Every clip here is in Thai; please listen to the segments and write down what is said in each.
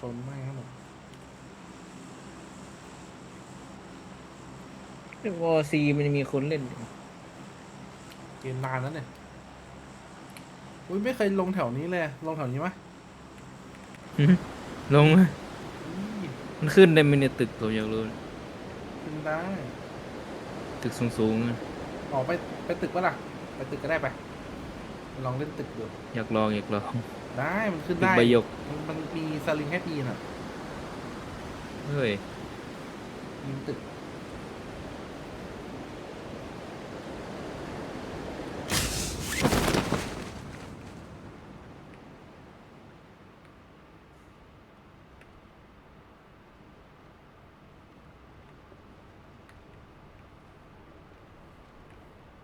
ชนไม่ให้หมดวอซีมันจะมีคนเล่นอยู่เกมนานแล้วเนี่ย อุ้ยไม่เคยลงแถวนี้เลย ลงแถวนี้ไหมหึลงไหมอี้มันขึ้นได้ไหมเนี่ยตึกผมอยากรู้ขึ้นได้ ตึกสูงๆอะออกไปไปตึกปะล่ะ ไปตึกก็ได้ไปลองเล่นตึกดูอยากลองอยากลอง ได้มันขึ้นตึกได้ใบหยกมันมันมีสลิงให้ปีนอะเฮ้ยยิงตึก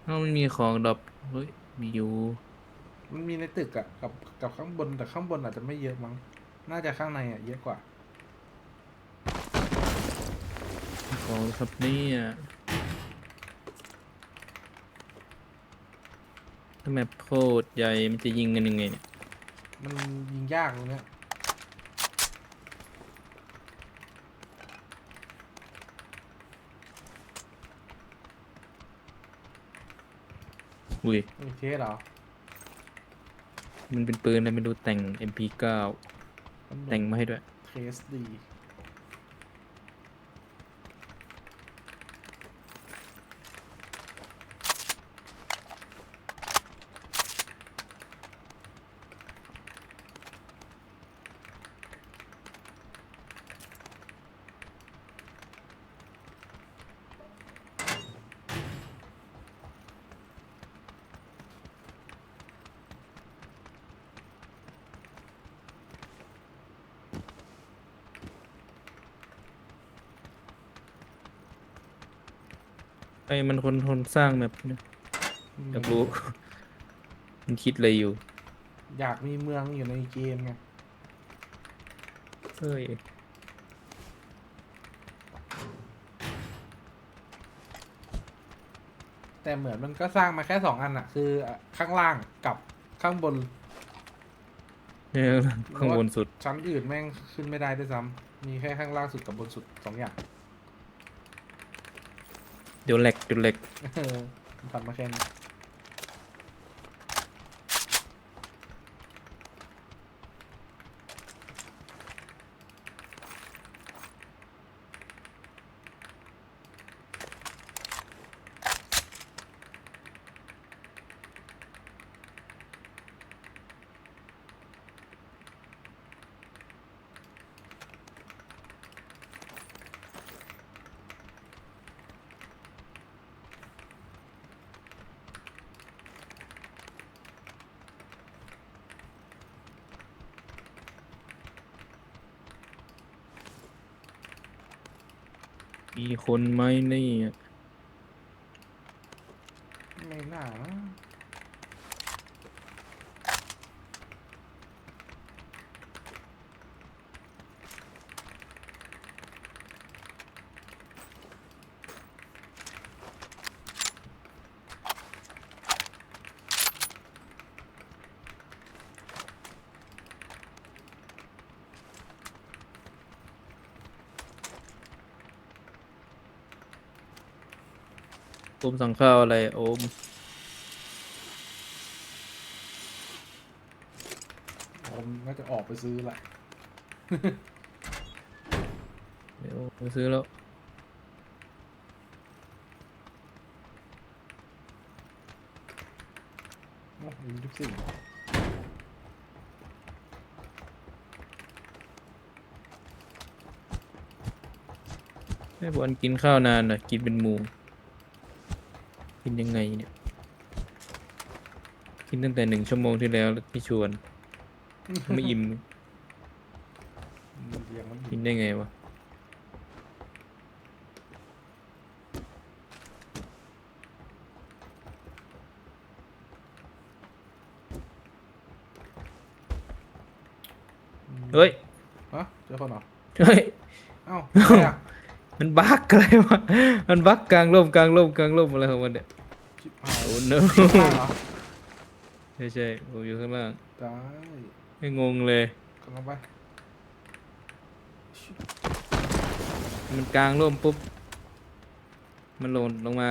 เอ้ามันมีของดรอปเฮ้ยมีอยู่ มันมีในตึกอะกับกับข้างบนแต่ข้างบนอาจจะไม่เยอะมั้ง น่าจะข้างในอะเยอะกว่า ของครับเนี่ยถ้าแมปโคตรใหญ่มันจะยิงกันยังไงเนี่ยมันยิงยากตรงเนี้ยอุ้ยโอเคเหรอ มันเป็นปืนอะไรไม่รู้แต่ง MP9 แต่งมาให้ด้วยเทสดี ไอ้มันคนคนสร้างแบบเนี่ยอยากรู้ มันคิดอะไรอยู่ อยากมีเมืองอยู่ในเกมไงเฮ้ย แต่เหมือนมันก็สร้างมาแค่สองอันอะคือข้างล่างกับข้างบน เนี่ยข้างบนสุด ชั้นอื่นแม่งขึ้นไม่ได้ด้วยซ้ำมีแค่ข้างล่างสุดกับบนสุดสองอย่าง เดี๋ยวแหลกเดี๋ยวแหลกเออทำมาแค่นี้ มีคนไหม่น่านะโอ มสั่งข้าวอะไรโอมผมน่าจะออกไปซื้อละเดี๋ยวไปซื้อแล้ว โอ้มีทุกสิ่งแม่บอลกินข้าวนานหน่อยกินเป็นหมู กินยังไงเนี่ย กินตั้งแต่หนึ่งชั่วโมงที่แล้วที่ชวน ไม่อิ่ม เรียงมันกินได้ไงวะ เฮ้ย ฮะเจอคนเหรอเฮ้ย เอ้าอะไรอะ มันบักอะไรวะ มันบักกลางร่มกลางร่มกลางร่มอะไรของมันเนี่ย ชิบหายโอ้ no ข้างล่างเหรอใช่ใช่ผมอยู่ข้างล่างได้ไม่งงเลย กำลังไปมันกลางร่มปุ๊บ มันหล่นลงมา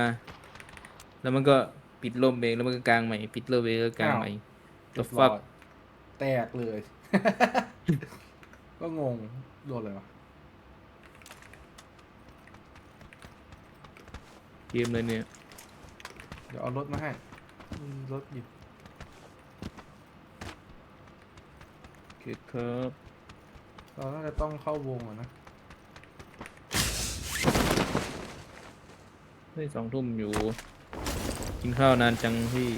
แล้วมันก็ปิดร่มเองแล้วมันก็กลางใหม่ ปิดร่มเองแล้วก็กลางใหม่เรี the ยบร้อย fuck แตกเลย ก็งง โดนเลยวะเกมเลยเนี่ย เดี๋ยวเอารถมาให้มีรถอยู่โอเคครับเราน่าจะต้องเข้าวงอะนะเฮ้ยสองทุ่มอยู่ กินข้าวนานจังพี่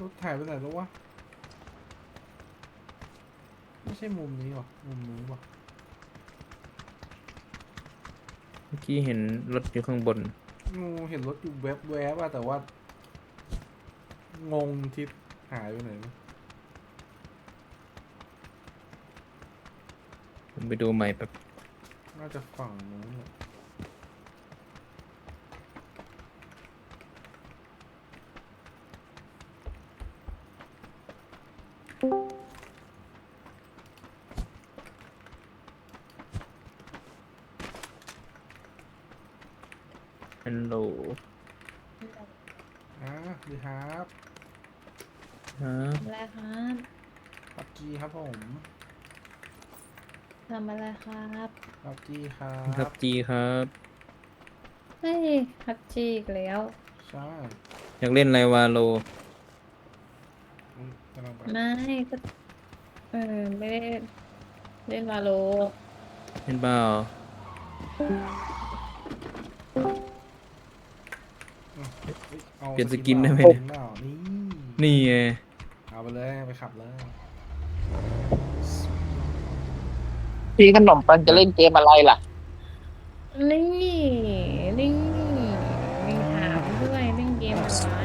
รถถ่ายไปไหนแล้ววะไม่ ใช่มุมนี้หรอ มุมนู้นวะเมื่อกี้เห็นรถอยู่ข้างบน งูเห็นรถอยู่แวบๆบอะแต่ว่า งงทิศหายไปไหนวะผมไปดูใหม่แบบน่าจะฝั่งนู้นแหละ ฮัลโหลอ่าดีครับฮะอะไรครับปักกี้ครับผมทำอะไรครับปักกี้ครัครับ บจีครับ เฮ้ยพับจีอีกแล้ว ใช่อยากเล่นอะไรวาโลอืมกำลังไปไม่ก็เออไม่ได้เล่นวาโลเล่นเปล่า ลี่ยนสกินได้ไหมเปลี่ยนเปล่านี่นี่ไงเอาไปเลยไปขับเลยพี่ขนมปังจะเล่นเกมอะไรล่ะ นี่นี่มีถามด้วยเล่นเกมอะไร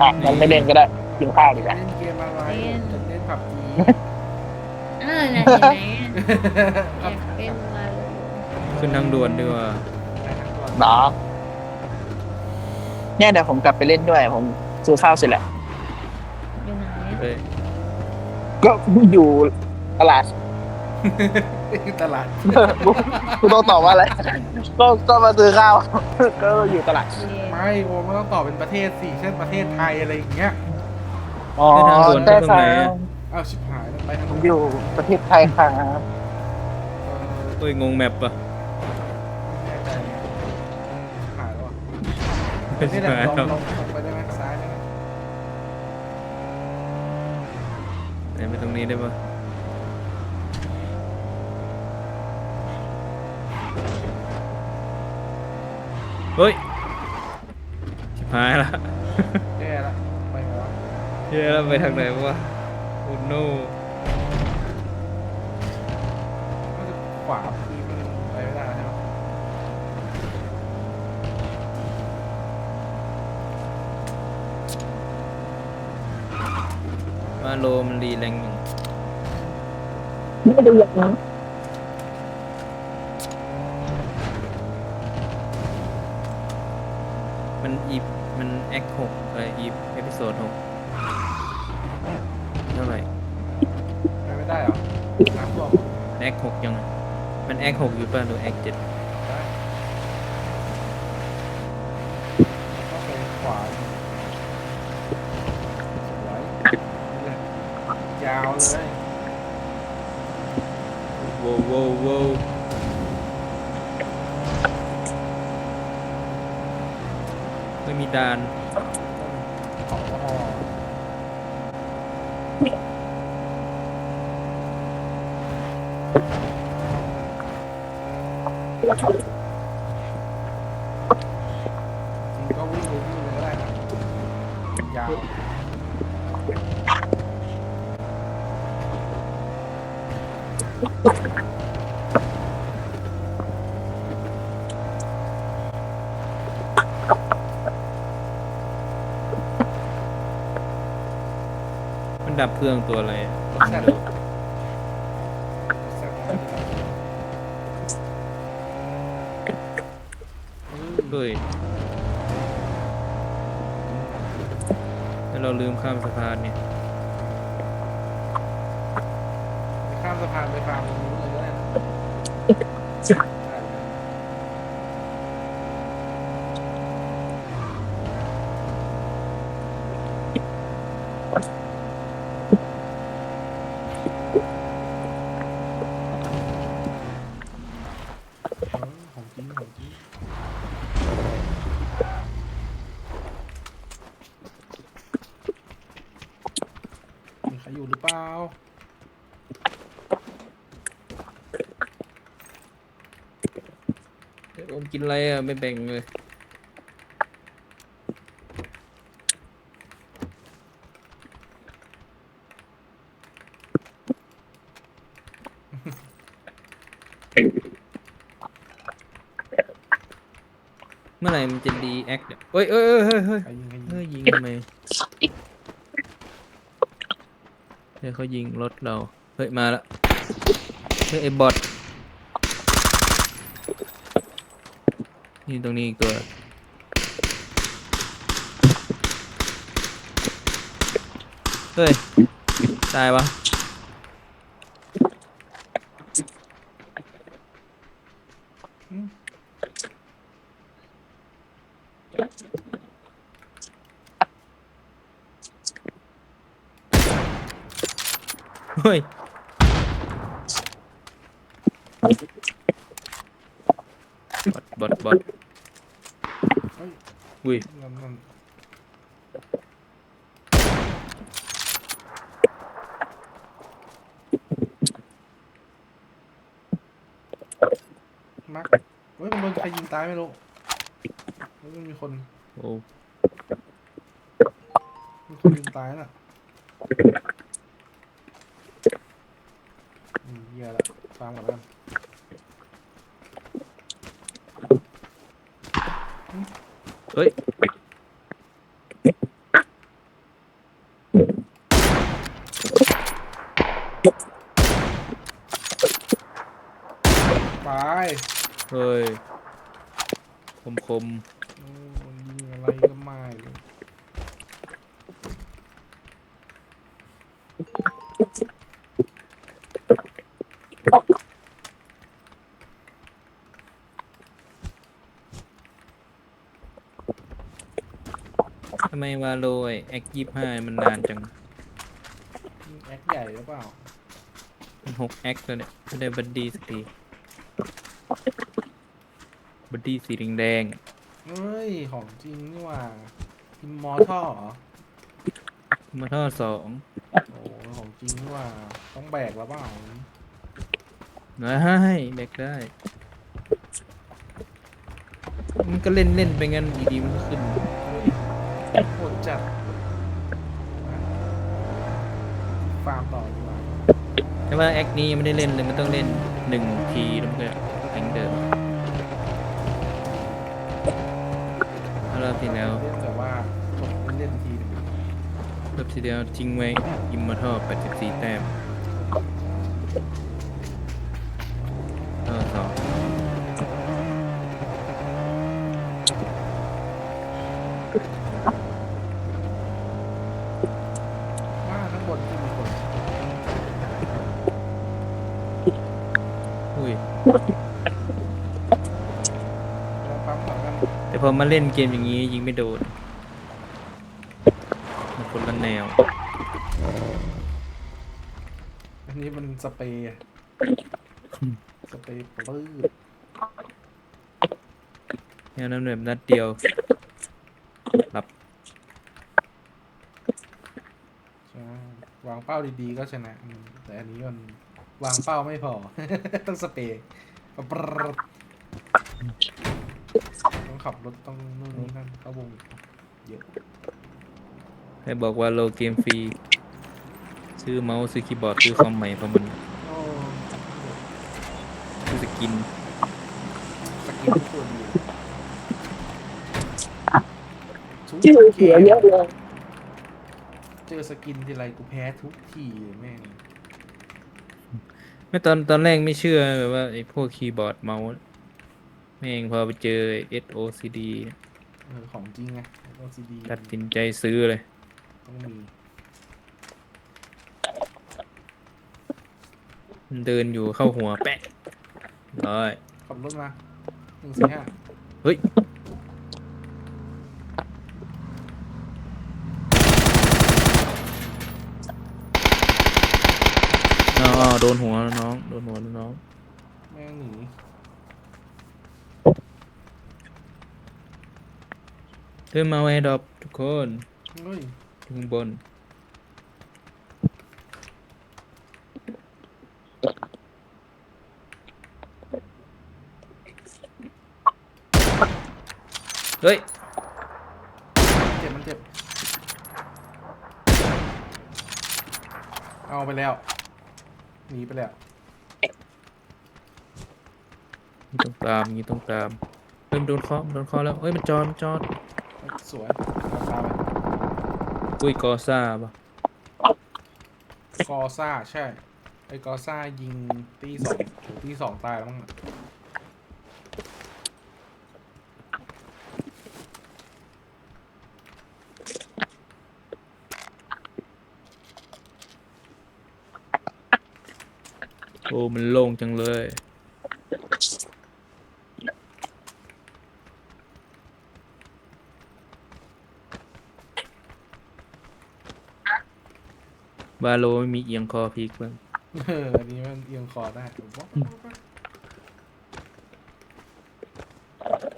อะมันไม่เล่นก็ได้กินข้าวดีกว่าเล่นเกมอะไรเล่นจะเล่นผับจีเออน่ะเห็นไหมอยากเล่นวาโลขึ้นทางด่วนดีกว่า เนาะ เนี่ยเดี๋ยวผมกลับไปเล่นด้วย ผมซื้อข้าวเสร็จแล้วอยู่ไหนเฮ้ยก็อยู่ตลาด ตลาดกูต้องตอบว่าอะไรก็ก็มาซื้อข้าว ก็อยู่ตลาดเย่ไม่โอมันต้องตอบเป็นประเทศสิเช่นประเทศไทยอะไรอย่างเงี้ยอ๋อขึ้นทางด่วนแต่ตรงไหนอะอ้าวชิบหายแล้วไปทางผมนู้นอยู่ประเทศไทยครับเออเฮ้ยงงแมปปะ ไม่แน่ใจเนี่ยชิบหายแล้วอะ ไม่ นี่ใช่แหละลองครับลองลองไปได้ไหมซ้ายได้ไหมไหนไปตรงนี้ได้ปะเฮ้ยชิบหายละแย่ละไปไงวะเฮ้ยแล้วไปทางไหนวะโอ้โน ก็จะขวาคือมันไปไม่ได้ใช่ไหม ว่า โลมันรีแรงอยู่ไม่ได้ยังนะมันอีมันแอคหกอะไรอีเอพิโซดหกเท่าไหร่ไปไม่ได้เหรอน้ำท่วมแอคหกยังไงมันแอคหกอยู่ป่ะหรือแอคเจ็ด ได้ต้องไปขวาสวยนี่แหละยาวเลย โว้วโว้วโว้วไม่มีดาน ของก็พอ จริงก็วิ่งเลยวิ่งเลยก็ได้นะ ยาวมันดับเครื่องตัวอะไรอะแซ่บแซ่บอืม เฮ้ย เราลืม ข้ามสะพานเนี่ย ไปข้ามสะพานไปฟาร์มตรงนู้นเลยก็ได้นะได้เลย เออของจริงของจริงมีใครอยู่หรือเปล่า เดี๋ยวผม กินอะไรอะไม่แบ่งเลย เมื่อไหร่มันจะดีแอคเนี่ยเฮ้ยเอ้ยเอ้ยเฮ้ยเฮ้ยใครยิงใครยิงเฮ้ยยิงทำไมเฮ้ยเขายิงรถเรา เฮ้ย มาแล้วเฮ้ยไอ้บอท นี่ตรงนี้อีกตัว เฮ้ย ตายวะเฮ้ย บอทบอทบอทเฮ้ยอุ้ยนั่นนั่นมักเฮ้ยมันโดนใครยิงตายไม่รู้เฮ้ยมันมีคนโอ้มีคนยิงตายน่ะอืมเหี้ยละฟังก่อนแล้วกัน เฮ้ย ไปเฮ้ย คมคม โอ้ยยิงอะไรก็ไม่เทำไมวาโลไอแอคยี่ห้ามันนานจังยิงแอคใหญ่หรือเปล่า มันหกแอคแล้วเนี่ยไม่ได้บัดดี้สักทีบัดดี้สีแดงเฮ้ย ของจริงนี่หว่าอิมมอร์ทัลเหรอ ๆมาท่อสองโอ้ของจริงนี่หว่า ต้องแบกแล้วเปล่าได้แบกได้ มันก็เล่นเล่นๆไปงั้นดีๆมันก็ขึ้น เฮ้ยโคตรจัดฟาร์มต่อดีกว่า แต่ว่าแอคนี้ยังไม่ได้เล่นเลยมันต้องเล่นหนึ่งทีแล้วมันก็แข่งเดิมเอารอบที่แล้วเล่นแต่ว่าจบเล่นทีหนึงรอบที่แล้วทิ้งไว้อิมมอร์ทัล84 แต้มท่อสอง ว่าข้างบนที่มีคน อุ้ย แล้วปั๊มก่อนกัน แต่พอ มาเล่นเกมอย่างนี้ยิงไม่โดนมันคนละแนว อันนี้มันสเปรย์อะสเปรย์ปื้ดแนวนั้นแบบนัดเดียวรับใช่วางเป้าดีๆก็ชนะอืมแต่อันนี้มันวางเป้าไม่พอ ต้องสเปรย์ปรด ต้องขับรถต้องนู่นนี่นั่นเข้าวงเยอะให้บอกว่าโลเกมฟรีซื้อเมาส์ซื้อคีย์บอร์ดซื้อคอมใหม่เพราะมันโอ้ซื้อสกินสกินทุกตัวดีทุกชื่อเสียเยอะเลยเจอสกินทีไรกูแพ้ทุกทีเลยแม่ง ไม่ตอนตอนแรกไม่เชื่อแบบว่าไอ้พวกคีย์บอร์ดเมาส์ แม่งพอไปเจอ SOCD เออของจริงไง LCD ตัดสินใจซื้อเลย ต้องมีมันเดินอยู่เข้าหัวแปะร้อย ขับรถมาหนึ่งสี่ห้าเฮ้ย อ้าวอ้าวโดนหัวแล้วน้อง โดนหัวแล้วน้อง แม่งหนี เริ่มมาแวร์ดรอปทุกคนเฮ้ยข้างบน เฮ้ยเจ็บมันเจ็บ เอาไปแล้ว หนีไปแล้ว นี่ต้องตามนี่ต้องตามเฮ้ยมันโดนเคาะมันโดนเคาะแล้วเฮ้ยมันจอดมันจอด สวยราคาไปอุ้ยกอซ่าป่ะกอซ่าใช่ ไอ้กอซ่ายิงตีสองโหตีสองตายแล้วมั้งน่ะโอ้มันโล่งจังเลย บาโลไม่มีเอียงคอพลิกบ้างเอออันนี้มันเอียงคอได้ผมบอก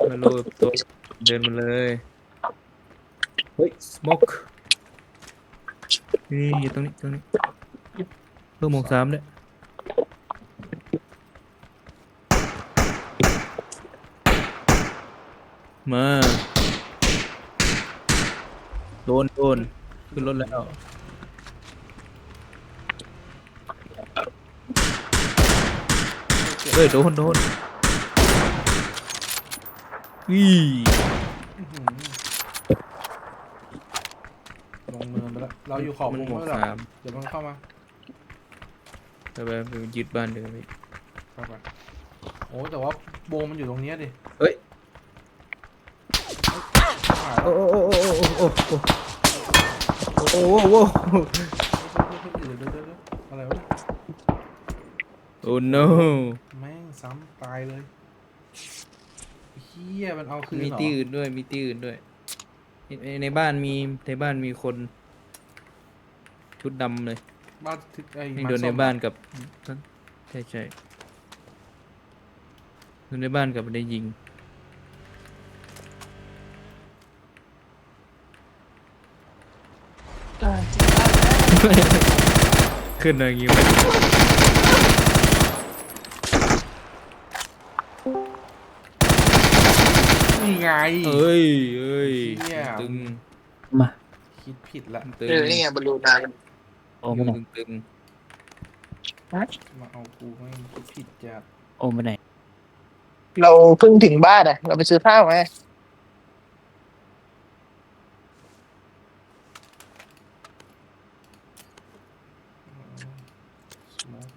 บาโลตัวเดินมาเลย เฮ้ยสโมกนี่อยู่ตรงนี้ตรงนี้เพิ่มหมวกสามด้วยมา โดนโดนขึ้นรถแล้ว เฮ้ยโดนโดนอีอื้อหือลงเนินไปแล้วเราอยู่ขอบมันวงหมวกแล้วเหรอสามเดี๋ยวมันเข้ามาไปไปไปยึดบ้านเดิมไปเข้าไปโอ้แต่ว่าโบมันอยู่ตรงเนี้ยดิเฮ้ยหายแล้โอ้วโอ้โอ้โอ้โอ้โอ้โอ้โอ้โอ้เดี๋ยวเดี๋ยวเดี๋ยวเดี๋ยวอะไรวะเนี่ยโอ้ no แม่ง ซ้ำตายเลยเฮียมันเอาคืนมีเหรอที่อื่นด้วย มีที่อื่นด้วยในในบ้านมีในบ้านมีคน ชุดดำเลยบ้านที่ไอ้นี่มัโดนในส้มบ้านกับใช่ใช่โดนในบ้านกับได้ยิง ขึ้นอะไรอย่างงี้ไหม ไง เอ้ยเอ้ยเหี้ย ตึงมาคิดผิดละ ตึงเออนี่ไงบอลลูนนายโอมไปไหนตึงตึงมาเอากูไม่งคิดผิดจัดโอมไปไหนเราเพิ่งถึงบ้านอะ เราไปซื้อข้าวไหม สโมก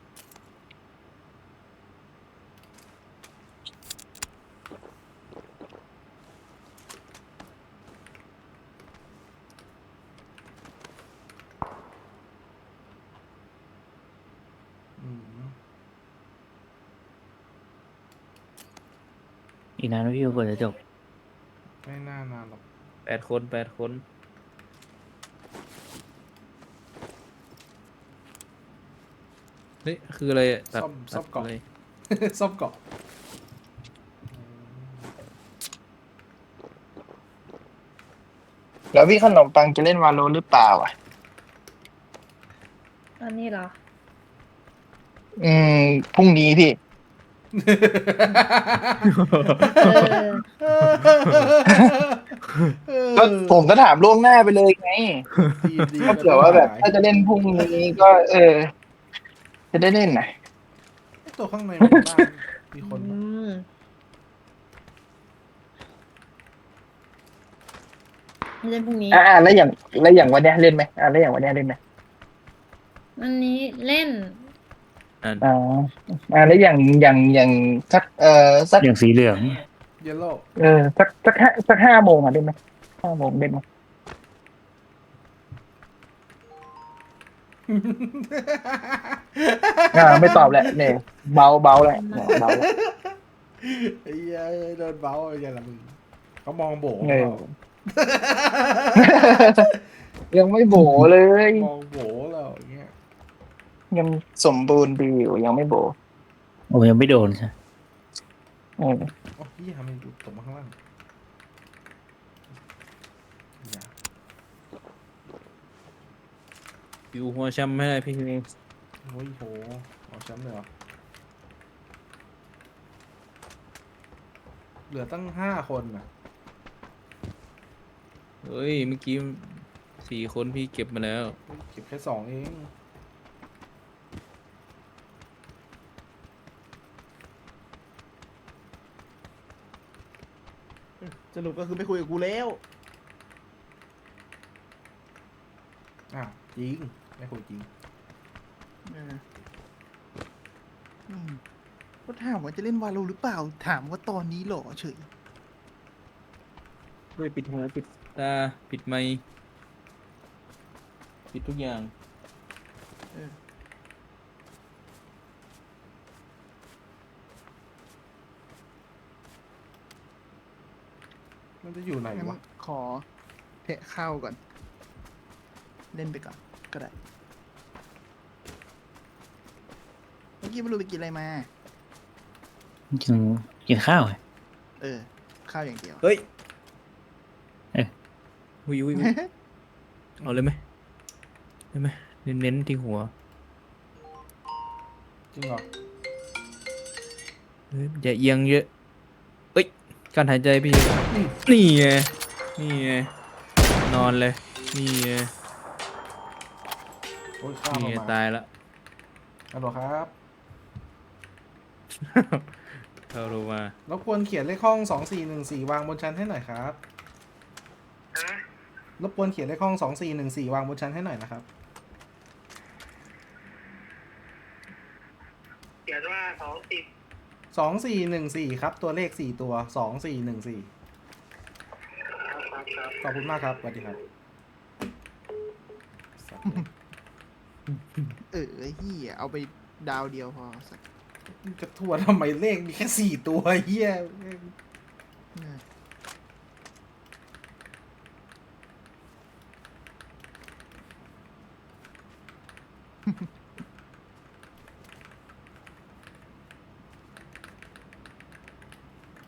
อืม อี กนานไหมพี่กว่าจะจบไม่น่านานหรอกแปดคนแปดคน เฮ้ย คืออะไรอะตัดซ่อมตัซ่อดมเกาะ เลย ซ่อมเกาะแล้วพี่ขนมปังจะเล่นวาโลหรือเปล่าอะ อันนี้เหรอ อืมพรุ่งนี้พี่เออ ก็ผมก็ถามล่วงหน้าไปเลยไงดีดีก็เผื่อว่าแบบ ถ้าจะเล่นพรุ่งนี้ก็ เออ จะได้เล่นหน่อยตัวข้างในมันบ้านมีคนอืปะมเล่นพรุ่งนี้ อ่าแล้วอย่างแล้วอย่างวันเนี้ยเล่นไหมอ่าแล้วอย่างวันเนี้ยเล่นไหมวันนี้เล่น อ่านอ่าอ่าแล้วอย่างอย่างอย่างสักเอ่อสักอย่างสีเหลือง เยลโล่เออสักสักห้าสักห้าโมงอะได้ไหมห้าโมงได้ไหมอ่าไม่ตอบแหละเนี่ยเบาเบาแหละเนี่ยเบาแหละไอ้เหี้ยโดนเบ้าไอ้เหี้ยละมึงเขามองโบเออ ยังไม่โบเลย มองโบแล้วอ ย่างเงี้ยยังสมบูรณ์ดีอยู่ยังไม่โบโอ้ยังไม่โดนใช่อืมโอ้ยเหี้ยทำไมดูตกมาข้างล่างอย่าอยู่หัวช้ำไม่ได้พี่โอ้ยโหเอาแชมป์เลยเหรอเหลือตั้งห้าคนน่ะเฮ้ยเมื่อกี้สี่คนพี่เก็บมาแล้วเก็บแค่สองเอง สรุปก็คือไม่คุยกับกูแล้วอ้าวจริง ไม่คุยจริงเอออืมก็ถามว่าจะเล่นวาโลหรือเปล่า ถามว่าตอนนี้เหรอเฉย ด้วยปิดหูปิดตา ปิดไมค์ปิดทุกอย่าง เออ มันจะอยู่ไหนงั้นวะ ขอเทะข้าวก่อน เล่นไปก่อน ก็ได้เมื่อกี้ไม่รู้ไปกินอะไรมา กินกินข้าวไงเออ ข้าวอย่างเดียว เฮ้ยเอ๊ะอุ้ยอุ้ยอุ๊ยเอาเลยไหมได้ไหมเน้นเน้นๆที่หัวจริงเหรอเฮ้ยอย่าเอียงเยอะเอ้ย การหายใจพี่ นี่ไง นี่ไง นอนเลย นี่ไง โอ้ยข้าวนี่ไง มาตายละ ฮัลโหลครับ เข้าโรมารบกวนเขียนเลขห้องสองสี่หนึ่งสี่วางบนชั้นให้หน่อยครับ รบกวนเขียนเลขห้องสองสี่หนึ่งสี่วางบนชั้นให้หน่อยนะครับ เขียนว่าสองสิบ สองสี่หนึ่งสี่ครับ ตัวเลขสี่ตัวสองสี่หนึ่งสี่ครับครับครับขอบคุณมากครับสวัสดีครับสัตว์เลยเออไอ้เฮียเอาไปดาวเดียวพอสักมึงจะทัวร์ทำไมเลขมีแค่สี่ตัวเฮีย เออ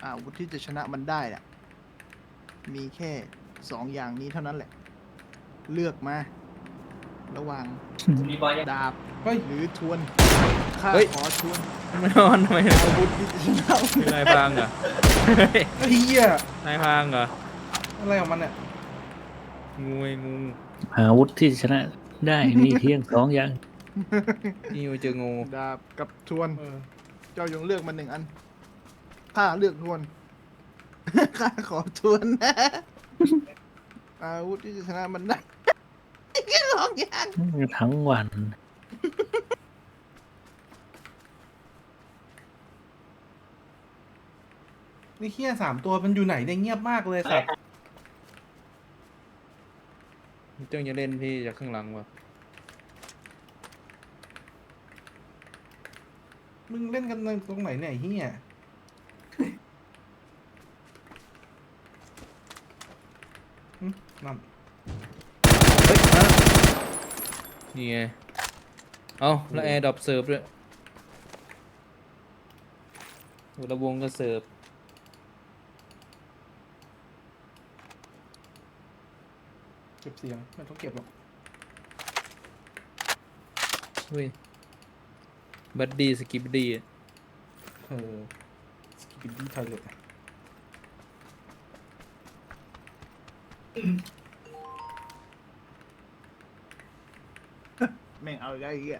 อาวุธ ที่จะชนะมันได้น่ะ มีแค่สองอย่างนี้เท่านั้นแหละ เลือกมา ระหว่างดาบเฮ้ย หรือทวนข้าเฮ้ย ขอทวนไม่นอนทำไมอาวุธที่จะชนะมันนายพังเหรอเฮ้ยไอ้เฮียนายพังเหรออะไรของมันเนี่ยงูไอ้งูหาอาวุธที่ชนะได้มีเพียงสองอย่าง นี่ไปเจองู ดาบกับทวน เออเจ้าจงเลือกมาหนึ่งอัน ข้าเลือกทวน ข้าขอทวนนะอาวุธที่จะชนะมันได้แค่สองอย่างทั้งวัน นี่เฮียสามตัวมันอยู่ไหนเนี่ยเงียบมากเลยครับเจ้าจะเล่นพี่จากข้างหลังวะมึงเล่นกันตรงไหนเนี่ยไอ้เฮีย หึนั่นเฮ้ยมาแล้วนี่ไง เอาแล้วแอร์ดรอปเสิร์ฟด้วยโอ้ระวงก็เสิร์ฟ เก็บเสียงไม่ต้องเก็บหรอกเฮ้ย บัดดี้สกิปดี้ เออสกิปปี้ทอยเล็ต แม่งเอาอีกแล้วไอ้เหี้ย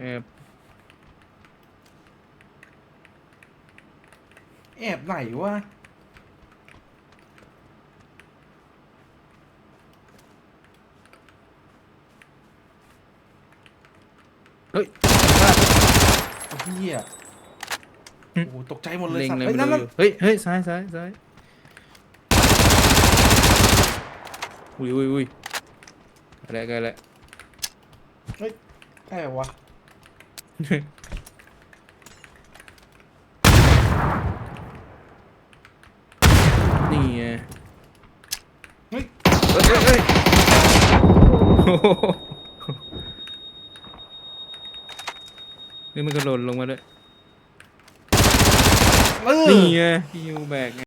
แอบแอบไหนวะเฮ้ยไอ้เฮียหึ โอ้โหตกใจหมดเลยเล็งสัตว์เลยเฮ้ยไม่นั่นรู้นั่นอยู่เฮ้ยเฮ้ยซ้ายซ้ายซ้ายอุ้ยอุ้ยอุ้ยอะไรกันแหละใช่เหรอวะนี่ไงเฮ้ยเฮ้ยเฮ้ยเฮ้ยโอ้โหนี่มันกระโดดลงมาด้วย เออ นี่ไงพี่ยูแบกไง